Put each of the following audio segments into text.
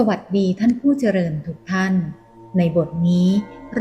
สวัสดีท่านผู้เจริญทุกท่าน ในบทนี้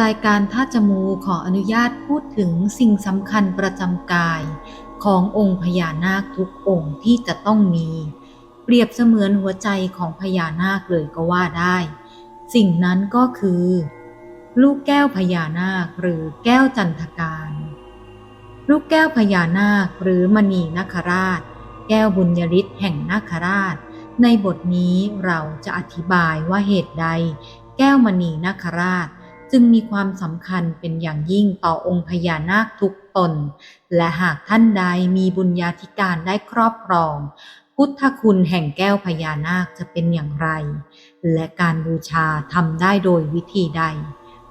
รายการท่าจมูขออนุญาตพูดถึงสิ่งสำคัญประจำกาย ขององค์พญานาคทุกองค์ที่จะต้องมี เปรียบเสมือนหัวใจของพญานาคเลยก็ว่าได้ สิ่งนั้นก็คือ ลูกแก้วพญานาคหรือแก้วจันทการ ลูกแก้วพญานาคหรือมณีนาคราช แก้วบุญยฤทธิ์แห่งนาคราช ในบทนี้เราจะอธิบายว่าเหตุใด แก้วมณีนาคราช จึงมีความสำคัญเป็นอย่างยิ่งต่อองค์พญานาคทุกตน และหากท่านใดมีบุญญาธิการได้ครอบครอง พุทธคุณแห่งแก้วพญานาคจะเป็นอย่างไร และการบูชาทำได้โดยวิธีใด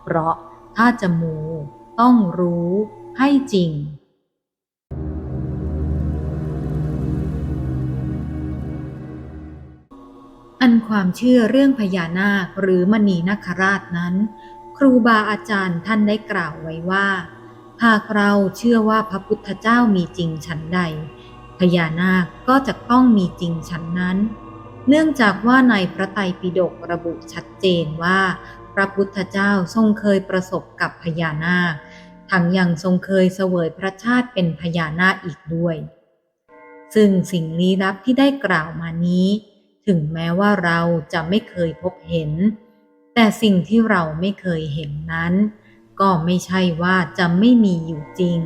เพราะถ้าจะมูต้องรู้ให้จริง อันความเชื่อเรื่องพญานาคหรือมณีนาคราชนั้น ครูบาอาจารย์ท่านได้กล่าวไว้ว่า หากเราเชื่อว่าพระพุทธเจ้ามีจริงฉันใด พญานาคก็จะต้องมีจริงฉันนั้น เนื่องจากว่าในพระไตรปิฎกระบุชัดเจนว่า พระพุทธเจ้าทรงเคยประสบกับพญานาค ทั้งยังทรงเคยเสวยพระชาติเป็นพญานาคอีกด้วย ซึ่งสิ่งลี้ลับที่ได้กล่าวมานี้ ถึงแม้ว่าเราจะไม่เคยพบเห็น แต่สิ่งที่เราไม่เคยเห็นนั้น ก็ไม่ใช่ว่าจะไม่มีอยู่จริง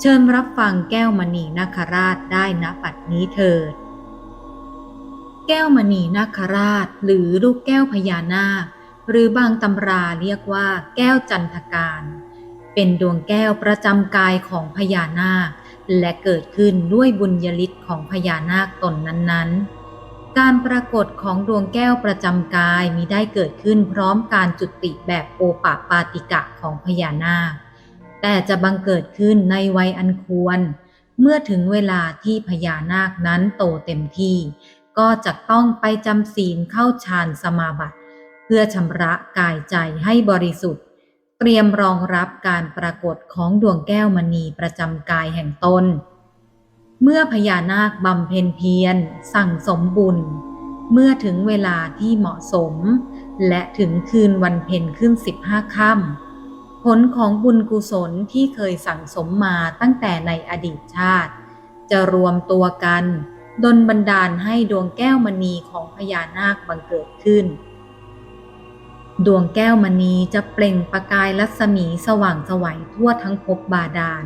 เชิญรับฟังแก้วมณีนาคราชได้ณปัดนี้เถิด แก้วมณีนาคราชหรือลูกแก้วพญานาค หรือบางตำราเรียกว่าแก้วจันทการ เป็นดวงแก้วประจำกายของพญานาค และเกิดขึ้นด้วยบุญยฤทธิ์ของพญานาคตนนั้นๆ การปรากฏของดวงแก้วประจำกายมีได้เกิดขึ้นพร้อมการจุติแบบโอปะปาติกะของพญานาค แต่จะบังเกิดขึ้นในวัยอันควร เมื่อถึงเวลาที่พญานาคนั้นโตเต็มที่ ก็จะต้องไปจำศีลเข้าฌานสมาบัติ เพื่อชำระกายใจให้บริสุทธิ์ เตรียมรองรับการปรากฏของดวงแก้วมณีประจำกายแห่งตน เมื่อพญานาคบำเพ็ญเพียร สั่งสมบุญ เมื่อถึงเวลาที่เหมาะสม และถึงคืนวันเพ็ญขึ้นสิบห้าค่ำผลของบุญกุศลที่เคยสั่งสมมาตั้งแต่ในอดีตชาติ จะรวมตัวกันดลบันดาลให้ดวงแก้วมณีของพญานาคบังเกิดขึ้น ดวงแก้วมณีจะเปล่งประกายรัศมีสว่างสวัยทั่วทั้งภพบาดาล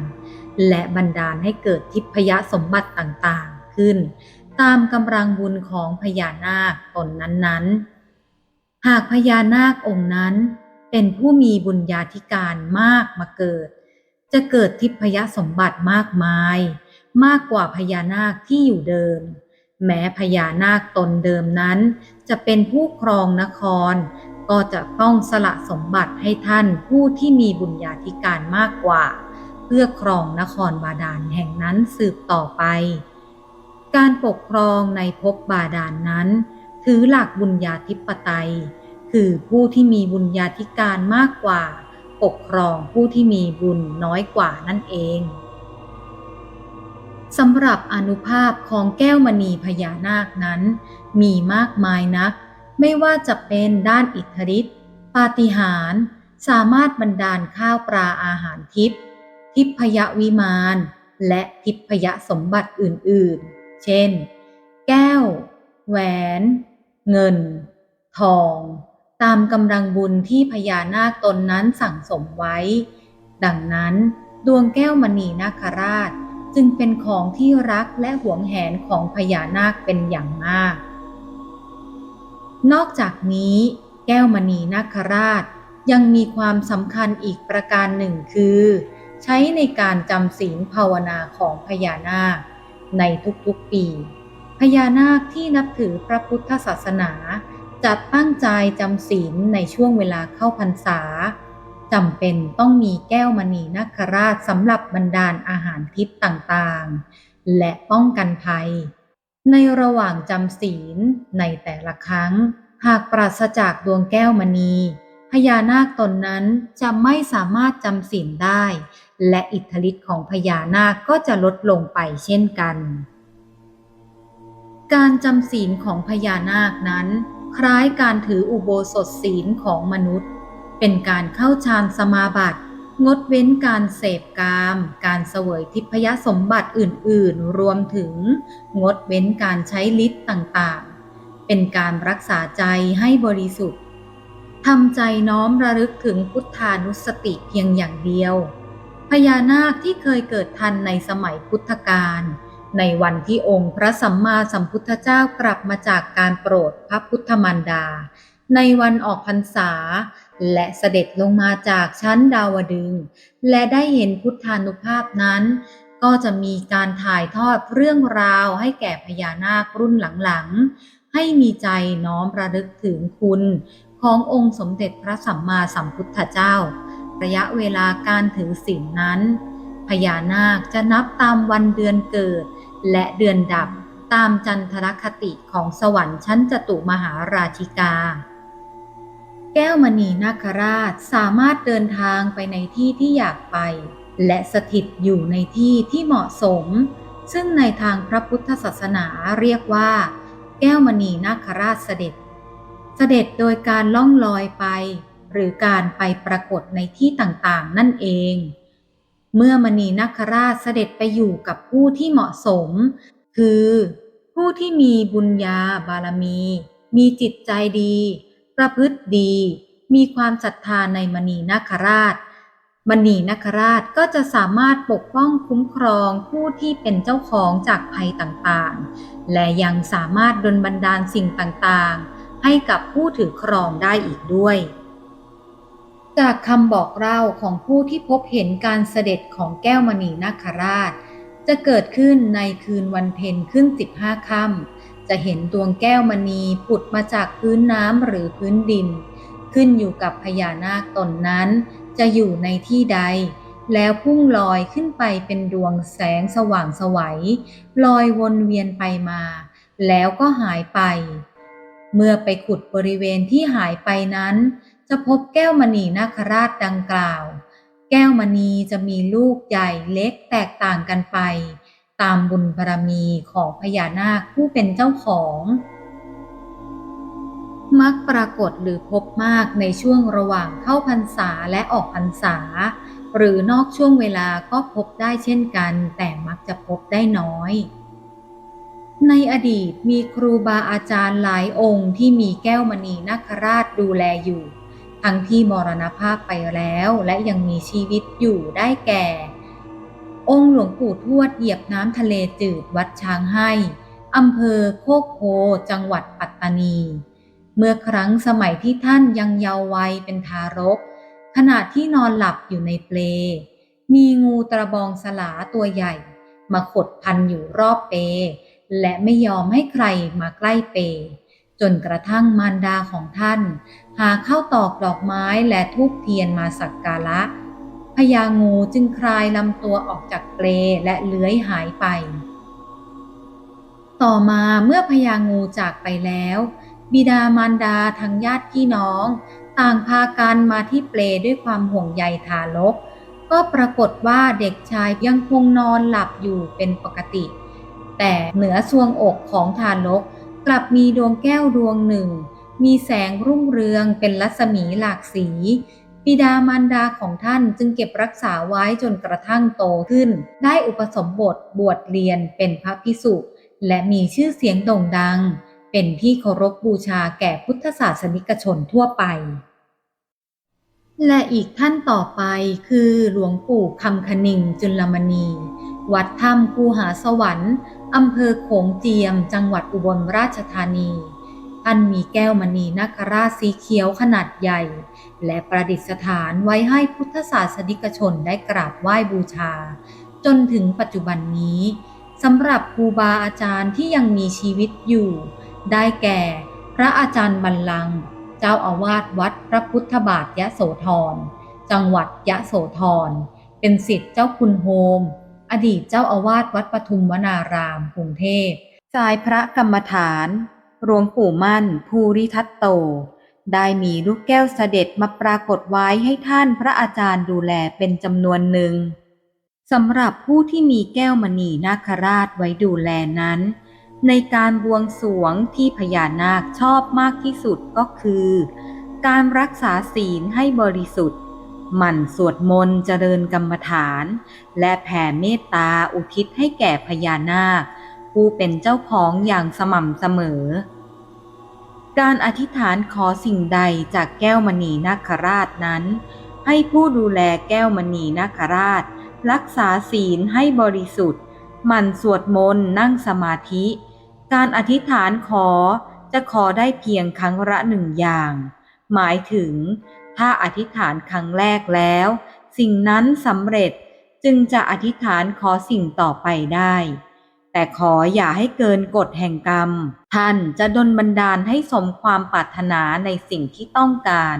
และบันดาลให้เกิดทิพยสมบัติต่างๆขึ้น ตามกำลังบุญของพญานาคตนนั้นๆ หากพญานาคองค์นั้นเป็นผู้มีบุญญาธิการมากมาเกิด จะเกิดทิพยสมบัติมากมาย มากกว่าพญานาคที่อยู่เดิม แม้พญานาคตนเดิมนั้น จะเป็นผู้ครองนคร ก็จะต้องสละสมบัติให้ท่านผู้ที่มีบุญญาธิการมากกว่า เพื่อครองนครบาดาลแห่งนั้นสืบต่อไป การปกครองในภพบาดาลนนั้น ถือหลักบุญญาธิปไตย คือผู้ที่มีบุญญาธิการมากกว่า ปกครองผู้ที่มีบุญน้อยกว่านั่นเองสำหรับอนุภาพของแก้วมณีพญานาคนั้น มีมากมายนัก ไม่ว่าจะเป็นด้านอิทธิฤทธิ์ปาฏิหาริย์สามารถบันดาลข้าวปลาอาหารทิพย์ ทิพยวิมานและทิพยสมบัติอื่นๆ เช่น แก้ว แหวน เงิน ทอง ตามกำลังบุญที่พญานาคตนนั้นสั่งสมไว้ ดังนั้นดวงแก้วมณีนาคราชจึงเป็นของที่รักและหวงแหนของพญานาคเป็นอย่างมาก นอกจากนี้ แก้วมณีนาคราชยังมีความสำคัญอีกประการหนึ่งคือ ใช้ในการจำศีลภาวนาของพญานาค ในทุกๆปี พญานาคที่นับถือพระพุทธศาสนา จะตั้งใจจำศีลในช่วงเวลาเข้าพรรษาจำเป็นต้องมีแก้วมณีนาคราชสำหรับบรรดาลอาหารทิพย์ต่างๆ และป้องกันภัย ในระหว่างจำศีลในแต่ละครั้ง หากปราศจากดวงแก้วมณีพญานาคตนนั้นจะไม่สามารถจำศีลได้ และอิทธิฤทธิ์ของพญานาคก็จะลดลงไปเช่นกัน การจำศีลของพญานาคนั้น คล้ายการถืออุโบสถศีลของมนุษย์ เป็นการเข้าฌานสมาบัติ งดเว้นการเสพกาม การเสวยทิพยสมบัติอื่น ๆ รวมถึง งดเว้นการใช้ฤทธิ์ต่าง ๆ เป็นการรักษาใจให้บริสุทธิ์ทำใจน้อมระลึกถึงพุทธานุสติเพียงอย่างเดียว พญานาคที่เคยเกิดทันในสมัยพุทธกาลในวันที่องค์พระสัมมาสัมพุทธเจ้ากลับมาจากการโปรดพระพุทธมารดา ในวันออกพรรษา และเสด็จลงมาจากชั้นดาวดึง และได้เห็นพุทธานุภาพนั้น ก็จะมีการถ่ายทอดเรื่องราวให้แก่พญานาครุ่นหลังๆ ให้มีใจน้อมระลึกถึงคุณ ขององค์สมเด็จพระสัมมาสัมพุทธเจ้า ระยะเวลาการถือศีลนั้น พญานาคจะนับตามวันเดือนเกิด และเดือนดับตามจันทรคติของสวรรค์ชั้นจตุมหาราชิกา แก้วมณีนาคราชสามารถเดินทางไปในที่ที่อยากไป และสถิตอยู่ในที่ที่เหมาะสม ซึ่งในทางพระพุทธศาสนาเรียกว่า แก้วมณีนาคราชเสด็จ เสด็จโดยการล่องลอยไป หรือการไปปรากฏในที่ต่างๆ นั่นเอง เมื่อมณีนาคราชเสด็จไปอยู่กับผู้ที่เหมาะสม คือ ผู้ที่มีบุญญาบารมี มีจิตใจดี ประพฤติดี มีความศรัทธาในมณีนาคราชมณีนาคราชก็จะสามารถปกป้องคุ้มครองผู้ที่เป็นเจ้าของจากภัยต่างๆ และยังสามารถดลบันดาลสิ่งต่างๆ ให้กับผู้ถือครองได้อีกด้วย จากคำบอกเล่าของผู้ที่พบเห็นการเสด็จของแก้วมณีนาคราช จะเกิดขึ้นในคืนวันเพ็ญขึ้นสิบห้าค่ำจะเห็นดวงแก้วมณีผุดมาจากพื้นน้ำหรือพื้นดิน ขึ้นอยู่กับพญานาคตนนั้น จะอยู่ในที่ใด แล้วพุ่งลอยขึ้นไปเป็นดวงแสงสว่างไสวัยลอยวนเวียนไปมา แล้วก็หายไป เมื่อไปขุดบริเวณที่หายไปนั้น จะพบแก้วมณีนาคราชดังกล่าว แก้วมณีจะมีลูกใหญ่เล็กแตกต่างกันไป ตามบุญบารมีของพญานาคผู้เป็นเจ้าของ มักปรากฏหรือพบมากในช่วงระหว่างเข้าพรรษาและออกพรรษา หรือนอกช่วงเวลาก็พบได้เช่นกัน แต่มักจะพบได้น้อยในอดีตมีครูบาอาจารย์หลายองค์ที่มีแก้วมณีนาคราชดูแลอยู่ ทั้งที่มรณภาพไปแล้วและยังมีชีวิตอยู่ได้แก่ องค์หลวงปู่ทวดเหยียบน้ำทะเลจืดวัดช้างให้อำเภอโคกโพจังหวัดปัตตานี เมื่อครั้งสมัยที่ท่านยังเยาว์วัยเป็นทารก ขณะที่นอนหลับอยู่ในเปล มีงูตระบองสลาตัวใหญ่ มาขดพันอยู่รอบเป และไม่ยอมให้ใครมาใกล้เป จนกระทั่งมารดาของท่าน หาเข้าตอกดอกไม้และทูบเทียนมาสักการะพญางูจึงคลายลำตัวออกจากเปลและเลื้อยหายไป ต่อมาเมื่อพญางูจากไปแล้ว บิดามารดาทั้งญาติพี่น้อง ต่างพากันมาที่เปลด้วยความห่วงใยทารก ก็ปรากฏว่าเด็กชายยังคงนอนหลับอยู่เป็นปกติ แต่เหนือทรวงอกของทารก กลับมีดวงแก้วดวงหนึ่ง มีแสงรุ่งเรืองเป็นรัศมีหลากสี บิดามารดาของท่านจึงเก็บรักษาไว้จนกระทั่งโตขึ้น ได้อุปสมบทบวชเรียนเป็นพระพิสุและมีชื่อเสียงโด่งดัง เป็นที่เคารพบูชาแก่พุทธศาสนิกชนทั่วไป และอีกท่านต่อไปคือหลวงปู่คำคณิงจุลมณี วัดถ้ำคูหาสวรรค์ อำเภอโขงเจียม จังหวัดอุบลราชธานี ท่านมีแก้วมณีนาคราชสีเขียวขนาดใหญ่ และประดิษฐานไว้ให้พุทธศาสนิกชนได้กราบไหว้บูชา จนถึงปัจจุบันนี้สำหรับครูบาอาจารย์ที่ยังมีชีวิตอยู่ ได้แก่ พระอาจารย์บัลลัง เจ้าอาวาสวัดพระพุทธบาทยะโสธร จังหวัดยะโสธร เป็นสิทธิ์เจ้าคุณโฮม อดีตเจ้าอาวาสวัดปทุมวนาราม กรุงเทพสายพระกรรมฐานหลวงปู่มั่น ภูริทัตโต ได้มีลูกแก้วเสด็จมาปรากฏไว้ให้ท่านพระอาจารย์ดูแลเป็นจำนวนหนึ่งสำหรับผู้ที่มีแก้วมณีนาคราชไว้ดูแลนั้น ในการบวงสรวงที่พญานาคชอบมากที่สุดก็คือ การรักษาศีลให้บริสุทธิ์ หมั่นสวดมนต์เจริญกรรมฐาน และแผ่เมตตาอุทิศให้แก่พญานาค ผู้เป็นเจ้าของอย่างสม่ำเสมอ การอธิษฐานขอสิ่งใดจากแก้วมณีนาคราชนั้น ให้ผู้ดูแลแก้วมณีนาคราช รักษาศีลให้บริสุทธิ์หมั่นสวดมนต์นั่งสมาธิ การอธิษฐานขอจะขอได้เพียงครั้งละหนึ่งอย่าง หมายถึง ถ้าอธิษฐานครั้งแรกแล้ว สิ่งนั้นสำเร็จจึงจะอธิษฐานขอสิ่งต่อไปได้ แต่ขออย่าให้เกินกฎแห่งกรรม ท่านจะดลบันดาลให้สมความปรารถนาในสิ่งที่ต้องการ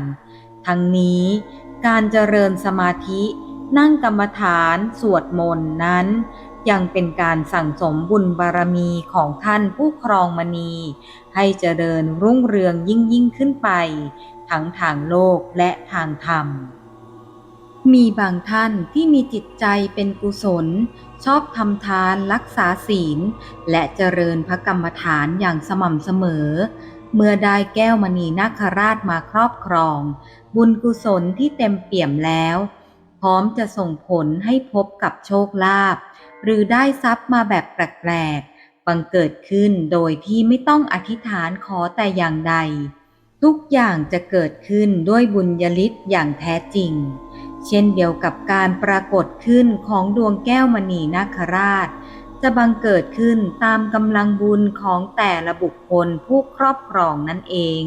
ทั้งนี้การเจริญสมาธินั่งกรรมฐานสวดมนต์นั้น ยังเป็นการสั่งสมบุญบารมีของท่านผู้ครองมณี ให้เจริญรุ่งเรืองยิ่งยิ่งขึ้นไป ทั้งทางโลกและทางธรรม มีบางท่านที่มีจิตใจเป็นกุศล ชอบทำทานรักษาศีล และเจริญพระกรรมฐานอย่างสม่ำเสมอ เมื่อได้แก้วมณีนาคราชมาครอบครอง บุญกุศลที่เต็มเปี่ยมแล้ว พร้อมจะส่งผลให้พบกับโชคลาภหรือได้ทรัพย์มาแบบแปลกๆบังเกิดขึ้นโดยที่ไม่ต้องอธิษฐานขอแต่อย่างใด ทุกอย่างจะเกิดขึ้นด้วยบุญญาลิศอย่างแท้จริง เช่นเดียวกับการปรากฏขึ้นของดวงแก้วมณีนาคราช จะบังเกิดขึ้นตามกำลังบุญของแต่ละบุคคลผู้ครอบครองนั่นเอง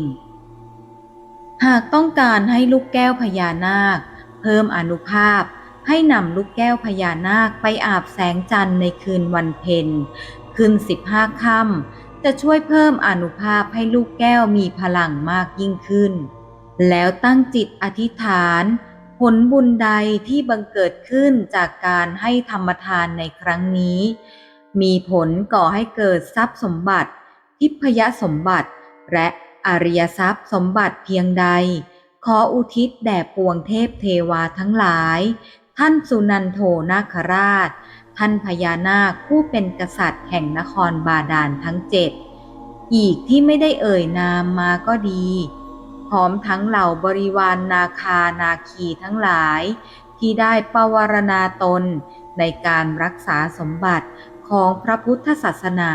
หากต้องการให้ลูกแก้วพญานาค เพิ่มอนุภาพให้นำลูกแก้วพญานาคไปอาบแสงจันทร์ในคืนวันเพ็ญคืนสิบห้าค่ำ จะช่วยเพิ่มอนุภาพให้ลูกแก้วมีพลังมากยิ่งขึ้น แล้วตั้งจิตอธิษฐาน ผลบุญใดที่บังเกิดขึ้นจากการให้ธรรมทานในครั้งนี้ มีผลก่อให้เกิดทรัพย์สมบัติ ทิพยสมบัติ และอริยทรัพย์สมบัติเพียงใด ขออุทิศแด่ปวงเทพเทวาทั้งหลาย ท่านสุนันโทนาคราช ท่านพญานาคผู้เป็นกษัตริย์แห่งนครบาดาลทั้งเจ็ดอีกที่ไม่ได้เอ่ยนามมาก็ดีพร้อมทั้งเหล่าบริวารนนาคานาคีทั้งหลาย ที่ได้ปวารณาตนในการรักษาสมบัติของพระพุทธศาสนา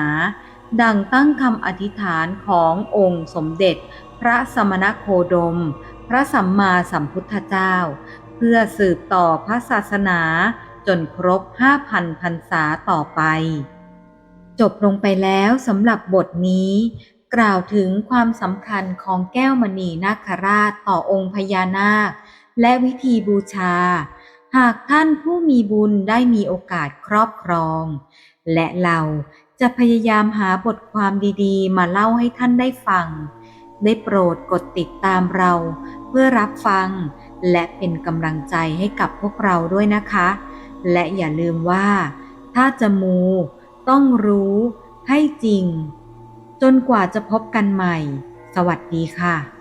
ดังตั้งคำอธิษฐานขององค์สมเด็จ พระสมณโคดม พระสัมมาสัมพุทธเจ้า เพื่อสืบต่อพระศาสนา จนครบ5,000พรรษาต่อไป จบลงไปแล้วสำหรับบทนี้ กล่าวถึงความสำคัญของแก้วมณีนาคราชต่อองค์พญานาค และวิธีบูชา หากท่านผู้มีบุญได้มีโอกาสครอบครอง และเราจะพยายามหาบทความดีๆ มาเล่าให้ท่านได้ฟัง ได้โปรดกดติดตามเราเพื่อรับฟัง และเป็นกำลังใจให้กับพวกเราด้วยนะคะ และอย่าลืมว่า ถ้าจะมูต้องรู้ให้จริง จนกว่าจะพบกันใหม่ สวัสดีค่ะ